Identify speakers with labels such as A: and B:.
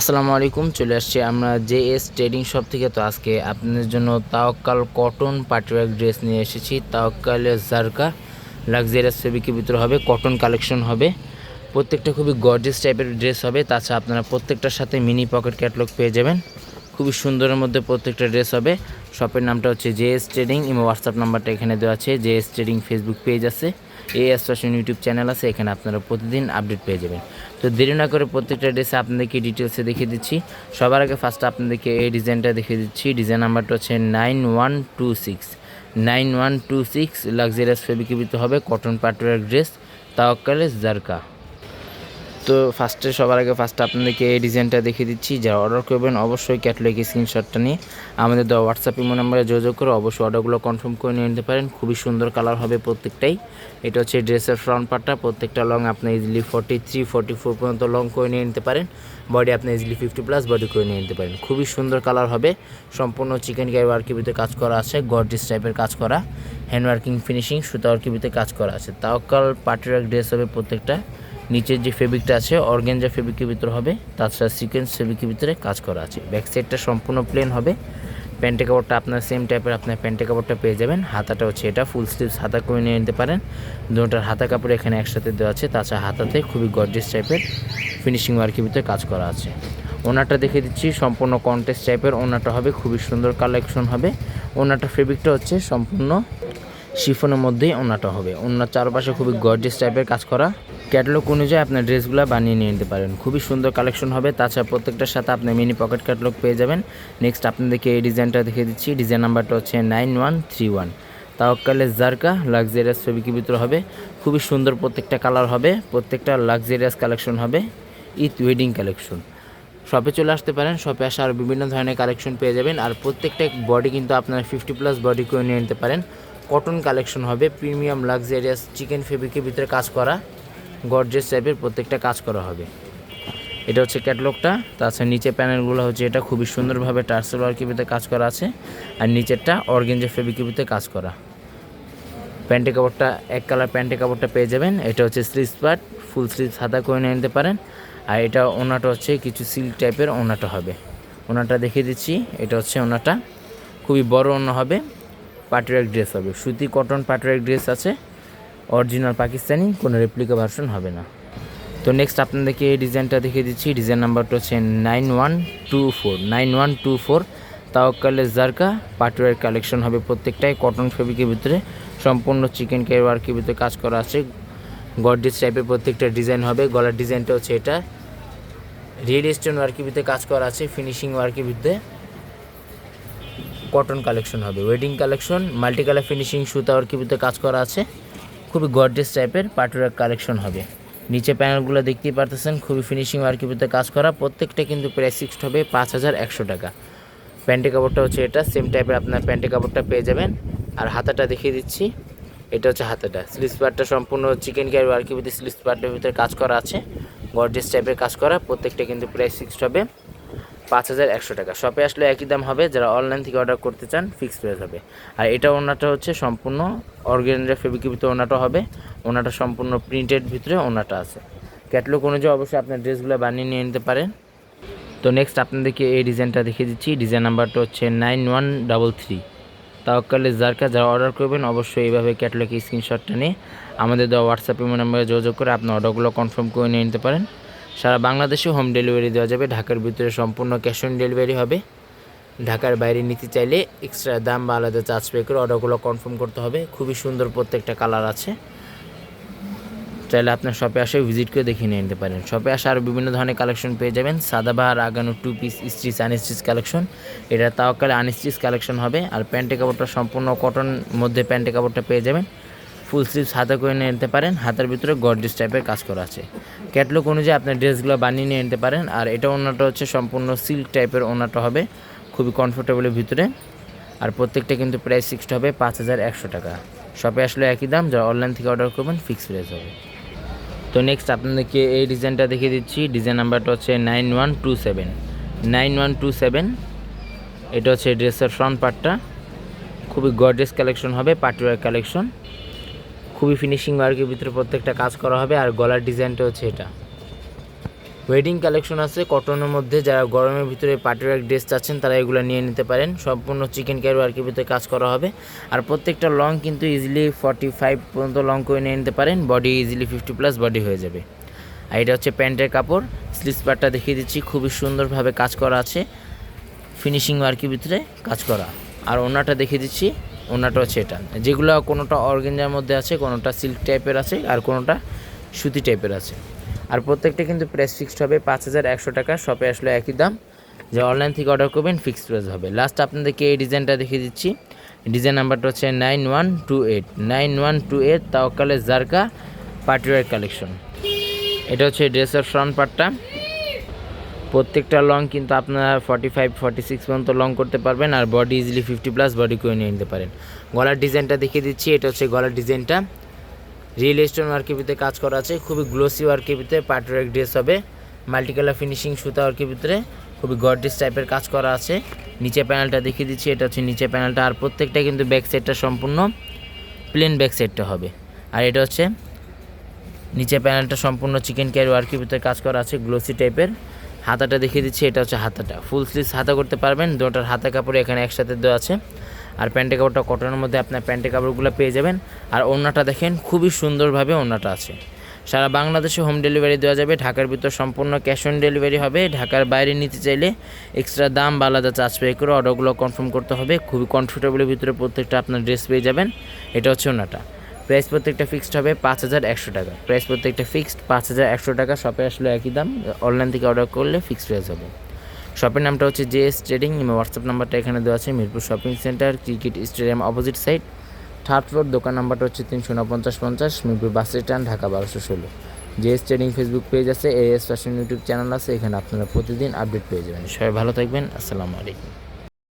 A: আসসালামু আলাইকুম, চলে আসছি আমরা জে এস ট্রেডিং শপ থেকে। তো আজকে আপনাদের জন্য তাওয়াক্কাল কটন পাটিওয়ার ড্রেস নিয়ে এসেছি। তাওয়াক্কালের জারকা লাক্সারিয়াস ফেব্রিকের ভিতরে হবে কটন কালেকশন হবে। প্রত্যেকটা খুবই গর্জিয়াস টাইপের ড্রেস হবে। তাছাড়া আপনারা প্রত্যেকটার সাথে মিনি পকেট ক্যাটলগ পেয়ে যাবেন। খুবই সুন্দরের মধ্যে প্রত্যেকটা ড্রেস হবে। শপের নামটা হচ্ছে জে এস ট্রেডিং এবং হোয়াটসঅ্যাপ নাম্বারটা এখানে দেওয়া আছে। J S trading Facebook page আছে। A S fashion YouTube channel আছে। এখানে আপনারা প্রতিদিন আপডেট পেয়ে যাবেন। তো দেরি না করে প্রত্যেকটা ড্রেসে আপনাদেরকে ডিটেলসে দেখিয়ে দিচ্ছি। সবার আগে ফার্স্ট আপনাদেরকে এই ডিজাইনটা দেখিয়ে দিচ্ছি। ডিজাইন নাম্বারটা হচ্ছে nine one two six nine one two six luxurious ফেব্রিকের ভিতরে হবে কটন পাটওয়ার ড্রেস তাওয়াক্কালে জারকা। তো ফার্স্টে সবার আগে ফার্স্টে আপনাদেরকে এই ডিজাইনটা দেখিয়ে দিচ্ছি। যারা অর্ডার করবেন, অবশ্যই ক্যাটলগ স্ক্রিনশটটা নিয়ে আমাদের দেওয়া হোয়াটসঅ্যাপ ইমো নাম্বারে যোগাযোগ করে অবশ্যই অর্ডারগুলো কনফার্ম করে নিয়ে নিতে পারেন। খুবই সুন্দর কালার হবে প্রত্যেকটাই। এটা হচ্ছে ড্রেসের ফ্রন্ট পার্টটা প্রত্যেকটা লং আপনি easily forty three forty four পর্যন্ত লং করে নিয়ে নিতে পারেন। বডি আপনি ইজিলি ফিফটি প্লাস বডি করে নিয়ে নিতে পারেন। খুবই সুন্দর কালার হবে। সম্পূর্ণ চিকেন গাই ওয়ার্কের ভিতরে কাজ করা আছে। গর্জিস টাইপের কাজ করা। হ্যান্ড ওয়ার্কিং ফিনিশিং সুতা ওয়ার্কের ভিতরে কাজ করা আছে। তাও তাওকাল পার্টির ড্রেস হবে প্রত্যেকটা। নিচের যে ফেব্রিকটা আছে অর্গেঞ্জা ফেব্রিকের ভিতরে হবে, তাছাড়া সিকোয়েন্স ফেব্রিকের ভিতরে কাজ করা আছে। ব্যাক সাইডটা সম্পূর্ণ প্লেন হবে। প্যান্টে কাপড়টা আপনার সেম টাইপের আপনার প্যান্টে কাপড়টা পেয়ে যাবেন। হাতাটা হচ্ছে এটা ফুল স্লিভস হাতা করে নিয়ে নিতে পারেন। দুটার হাতা কাপড় এখানে একসাথে দেওয়া আছে। তাছাড়া হাতাতে খুবই গর্জিয়াস টাইপের ফিনিশিং ওয়ার্কের ভিতরে কাজ করা আছে। ওনাটা দেখে দিচ্ছি, সম্পূর্ণ কন্টেস্ট টাইপের ওনাটা হবে, খুবই সুন্দর কালেকশন হবে। ওনাটা ফেব্রিকটা হচ্ছে সম্পূর্ণ শিফনের মধ্যেই ওনাটা হবে। ওনার চারপাশে খুবই গর্জিয়াস টাইপের কাজ করা। ক্যাটালগ অনুযায়ী আপনার ড্রেসগুলো বানিয়ে নিয়ে নিতে পারেন। খুবই সুন্দর কালেকশন হবে। তাছাড়া প্রত্যেকটার সাথে আপনি মিনি পকেট ক্যাটলগ পেয়ে যাবেন। নেক্সট আপনাদেরকে এই ডিজাইনটা দেখে দিচ্ছি। ডিজাইন নাম্বারটা হচ্ছে নাইন ওয়ান থ্রি ওয়ান। তাওয়াক্কালের জারকা লাক্সারিয়াস ফেব্রিকের ভিতরে হবে? খুবই সুন্দর প্রত্যেকটা কালার হবে। প্রত্যেকটা লাক্সারিয়াস কালেকশন হবে। Eid wedding collection. শপে চলে আসতে পারেন। শপে আসা আর বিভিন্ন ধরনের কালেকশন পেয়ে যাবেন। আর প্রত্যেকটা বডি কিন্তু আপনারা ফিফটি প্লাস বডি করে নিয়ে নিতে পারেন। কটন কালেকশন হবে। প্রিমিয়াম লাক্সারিয়াস চিকেন ফেব্রিকের ভিতরে কাজ করা। গর্জেস টাইপের প্রত্যেকটা কাজ করা হবে। এটা হচ্ছে ক্যাটলগটা, তাছাড়া নিচে প্যানেলগুলো হচ্ছে এটা খুবই সুন্দরভাবে টার্সেল ওয়ার্কের ভিতরে কাজ করা আছে, আর নিচেরটা অর্গেঞ্জা ফেব্রিকের ভিতরে কাজ করা। প্যান্টে কাপড়টা, এক কালার প্যান্টে কাপড়টা পেয়ে যাবেন, এটা হচ্ছে স্লিভস পার্ট, ফুল স্লিভ সাদা করে নিয়ে নিতে পারেন, আর এটা ওনাটা হচ্ছে কিছু সিল্ক টাইপের ওনাটা হবে। ওনাটা দেখিয়ে দিচ্ছি, এটা হচ্ছে ওনাটা। খুবই বড় ওনা হবে পাটুয়ার ড্রেস হবে। সুতি কটন পাটুয়ার ড্রেস আছে অরিজিনাল পাকিস্তানি, কোনো রেপ্লিকা ভার্সন হবে না। তো নেক্সট আপনাদেরকে এই ডিজাইনটা দেখিয়ে দিচ্ছি। ডিজাইন নাম্বারটা হচ্ছে nine one two four nine one two four তাওয়াক্কালের জারকা, পাটুয়ার কালেকশন হবে প্রত্যেকটাই। কটন ফেব্রিকের ভিতরে সম্পূর্ণ চিকেন কেয়ার ওয়ার্কের ভিতরে কাজ করা আছে। গডডিস টাইপের প্রত্যেকটা ডিজাইন হবে। গলার ডিজাইনটা হচ্ছে এটা। রেড স্টোন ওয়ার্কের ভিতরে কাজ করা আছে ফিনিশিং ওয়ার্কের ভিতরে। কটন কালেকশন হবে। Wedding collection multi colour finishing সুতা ওয়ার্কের ভিতরে কাজ করা আছে। খুবই গর্জেস টাইপের পাটুরার কালেকশন হবে। নিচে প্যানেলগুলো দেখতেই পারতেছেন, খুবই ফিনিশিং ভিতরে কাজ করা, প্রত্যেকটা কিন্তু প্রাইস ফিক্সড হবে পাঁচ হাজার একশো টাকা। প্যান্টে কাপড়টা হচ্ছে এটা সেম টাইপের আপনার প্যান্টে কাপড়টা পেয়ে যাবেন। আর হাতাটা দেখিয়ে দিচ্ছি, এটা হচ্ছে হাতাটা। স্লিপস পার্টটা সম্পূর্ণ চিকেন কেয়ার ওয়ার্কের ভিতরে স্লিপস পার্টের ভিতরে কাজ করা আছে গর্জেস টাইপের কাজ করা, প্রত্যেকটা কিন্তু প্রাইস ফিক্সড হবে। পাঁচ হাজার একশো টাকা। শপে আসলে একই দাম হবে, যারা অনলাইন থেকে অর্ডার করতে চান ফিক্সড প্রাইস হবে। আর এটা ওনাটা হচ্ছে সম্পূর্ণ অর্গেনজা ফেব্রিকের ভিতরে ওনাটা হবে, ওনাটা সম্পূর্ণ প্রিন্টেড ভিতরে ওনাটা আছে। ক্যাটলগ অনুযায়ী অবশ্যই আপনার ড্রেসগুলো বানিয়ে নিয়ে নিতে পারেন। তো নেক্সট আপনাদেরকে এই ডিজাইনটা দেখিয়ে দিচ্ছি। ডিজাইন নাম্বারটা হচ্ছে নাইন ওয়ান ডাবল থ্রি তাওকালের জারকা, যারা অর্ডার করবেন, অবশ্যই এইভাবে ক্যাটলগে স্ক্রিনশটটা নিয়ে আমাদের দেওয়া হোয়াটসঅ্যাপ ইমো নাম্বারে যোগাযোগ করে আপনার অর্ডারগুলো কনফার্ম করে নিয়ে নিতে পারেন। সারা বাংলাদেশে হোম ডেলিভারি দেওয়া যাবে। ঢাকার ভিতরে সম্পূর্ণ ক্যাশ অন ডেলিভারি হবে। ঢাকার বাইরে নিতে চাইলে এক্সট্রা দাম বা আলাদা চার্জ পে করে অর্ডারগুলো কনফার্ম করতে হবে। খুবই সুন্দর প্রত্যেকটা কালার আছে। চাইলে আপনার শপে আসে ভিজিট করে দেখে নিয়ে নিতে পারেন। শপে আসে আরও বিভিন্ন ধরনের কালেকশন পেয়ে যাবেন। সাদাবাহার, আগানো two piece stitch unstitch collection এটা তাওকালে আনস্টিচ কালেকশন হবে। আর প্যান্টে কাপড়টা সম্পূর্ণ কটন মধ্যে প্যান্টে কাপড়টা পেয়ে যাবেন। ফুল স্লিভস হাতে করে নিয়ে নিতে পারেন। হাতের ভিতরে গর্জিস টাইপের কাজ করা আছে। ক্যাটলগ অনুযায়ী আপনার ড্রেসগুলো বানিয়ে নিয়ে নিতে পারেন। আর এটা ওনাটা হচ্ছে সম্পূর্ণ সিল্ক টাইপের ওনাটা হবে। খুবই কমফোর্টেবলের ভিতরে। আর প্রত্যেকটা কিন্তু প্রাইস ফিক্সড হবে পাঁচ হাজার একশো টাকা। শপে আসলে একই দাম। যারা অনলাইন থেকে অর্ডার করবেন ফিক্স প্রাইস হবে। তো নেক্সট আপনাদেরকে এই ডিজাইনটা দেখিয়ে দিচ্ছি। ডিজাইন নাম্বারটা হচ্ছে nine one two seven nine one two seven এটা হচ্ছে ড্রেসের ফ্রন্ট পার্টটা খুবই গর্জেস কালেকশন হবে পার্টিওয়ার কালেকশন খুবই ফিনিশিং ওয়ার্কের ভিতরে প্রত্যেকটা কাজ করা হবে, আর গলার ডিজাইনটা হচ্ছে এটা। ওয়েডিং কালেকশন আছে কটনের মধ্যে যারা গরমের ভিতরে পার্টির ড্রেস চাচ্ছেন, তারা এগুলো নিয়ে নিতে পারেন। সম্পূর্ণ চিকেন ক্যারি ওয়ার্কের ভিতরে কাজ করা হবে। আর প্রত্যেকটা লং কিন্তু ইজিলি ফর্টি ফাইভ পর্যন্ত লং করে নিয়ে নিতে পারেন। Body easily fifty plus body হয়ে যাবে। আর এটা হচ্ছে প্যান্টের কাপড়। স্লিভস পার্টটা দেখিয়ে দিচ্ছি, খুবই সুন্দরভাবে কাজ করা আছে। ফিনিশিং ওয়ার্কের ভিতরে কাজ করা। আর ওনাটা দেখিয়ে দিচ্ছি। ওনাটা হচ্ছে এটা। যেগুলো কোনোটা অর্গেঞ্জার মধ্যে আছে, কোনোটা সিল্ক টাইপের আছে, আর কোনোটা সুতি টাইপের আছে। আর প্রত্যেকটা কিন্তু প্রাইস ফিক্সড হবে পাঁচ হাজার একশো টাকা। শপে আসলে একই দাম। যে অনলাইন থেকে অর্ডার করবেন, ফিক্সড প্রাইস হবে। লাস্ট আপনাদেরকে এই ডিজাইনটা দেখিয়ে দিচ্ছি। ডিজাইন নাম্বারটা হচ্ছে nine one two eight. Nine one two eight তাওকালে Zarqa party wear collection. এটা হচ্ছে ড্রেসের ফ্রন্ট পার্টটা প্রত্যেকটা লং কিন্তু আপনারা ফর্টি ফাইভ ফর্টি সিক্স পর্যন্ত লং করতে পারবেন আর body easily fifty plus body করে নিয়ে নিতে পারেন। গলার ডিজাইনটা দেখিয়ে দিচ্ছি, এটা হচ্ছে গলার ডিজাইনটা রিয়েল স্টোন ওয়ার্কের ভিতরে কাজ করা আছে, খুবই গ্লোসি ওয়ার্কের ভিতরে পার্টিওয়ার ড্রেস হবে। মাল্টি কালার ফিনিশিং সুতা ওয়ার্কের ভিতরে, খুবই গডরেজ টাইপের কাজ করা আছে। নিচে প্যানেলটা দেখিয়ে দিচ্ছি, এটা হচ্ছে নিচে প্যানেলটা আর প্রত্যেকটা কিন্তু ব্যাক সাইডটা সম্পূর্ণ প্লেন ব্যাক সাইডটা হবে। আর এটা হচ্ছে নিচে প্যানেলটা সম্পূর্ণ চিকেন ক্যারি ওয়ার্কের ভিতরে কাজ করা আছে গ্লোসি টাইপের হাতাটা দেখিয়ে দিচ্ছি, এটা হচ্ছে হাতাটা। ফুল স্লিভস হাতা করতে পারবেন, দুটার হাতা কাপড় এখানে একসাথে দেওয়া আছে। আর প্যান্টের কাপড়টা কটনের মধ্যে আপনার প্যান্টের কাপড়গুলো পেয়ে যাবেন। আর ওড়নাটা দেখেন, খুবই সুন্দরভাবে ওড়নাটা আছে। সারা বাংলাদেশে হোম ডেলিভারি দেওয়া যাবে, ঢাকার ভিতর সম্পূর্ণ ক্যাশ অন ডেলিভারি হবে। ঢাকার বাইরে নিতে চাইলে এক্সট্রা দাম বা আলাদা চার্জ পে করে অর্ডারগুলো কনফার্ম করতে হবে। খুবই কমফোর্টেবলের ভিতরে প্রত্যেকটা আপনার ড্রেস পেয়ে যাবেন। এটা হচ্ছে ওনাটা প্রাইস প্রত্যেকটা ফিক্সড হবে পাঁচ হাজার একশো টাকা। প্রাইস প্রত্যেকটা ফিক্সড পাঁচ হাজার একশো টাকা। শপে আসলে একই দাম অনলাইন থেকে অর্ডার করলে ফিক্সড প্রাইস হবে। শপের নামটা হচ্ছে জে এস ট্রেডিং হোয়াটসঅ্যাপ নাম্বারটা এখানে দেওয়া আছে, Mirpur shopping centre cricket stadium opposite side third floor দোকান নাম্বারটা হচ্ছে তিনশো উনপঞ্চাশ পঞ্চাশ মিরপুর বাস স্ট্যান্ড ঢাকা বারোশো ষোলো। J S trading Facebook page আছে A S S fashion YouTube channel আছে, এখানে আপনারা প্রতিদিন আপডেট পেয়ে যাবেন। সবাই ভালো থাকবেন, আসসালামু আলাইকুম।